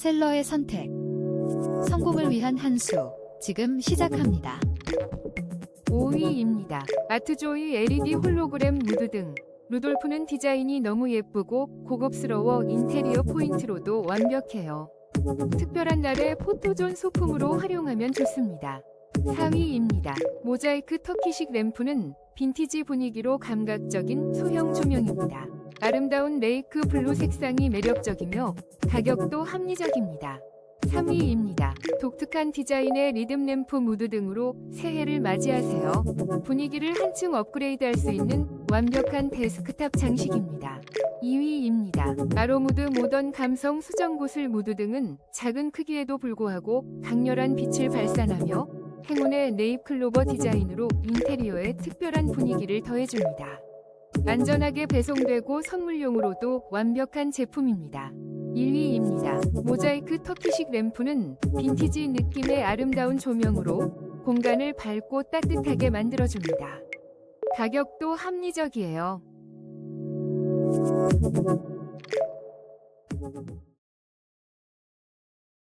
셀러의 선택. 성공을 위한 한 수. 지금 시작합니다. 5위입니다. 아트조이 LED 홀로그램 무드 등 루돌프는 디자인이 너무 예쁘고 고급스러워 인테리어 포인트로도 완벽해요. 특별한 날에 포토존 소품으로 활용하면 좋습니다. 4위입니다. 모자이크 터키식 램프는 빈티지 분위기로 감각적인 소형 조명입니다. 아름다운 레이크 블루 색상이 매력적이며 가격도 합리적입니다. 3위입니다. 독특한 디자인의 리듬 램프 무드 등으로 새해를 맞이하세요. 분위기를 한층 업그레이드 할 수 있는 완벽한 데스크탑 장식입니다. 2위입니다. 아로무드 모던 감성 수정 구슬 무드 등은 작은 크기에도 불구하고 강렬한 빛을 발산하며 행운의 네잎 클로버 디자인으로 인테리어에 특별한 분위기를 더해줍니다. 안전하게 배송되고 선물용으로도 완벽한 제품입니다. 1위입니다. 모자이크 터키식 램프는 빈티지 느낌의 아름다운 조명으로 공간을 밝고 따뜻하게 만들어줍니다. 가격도 합리적이에요.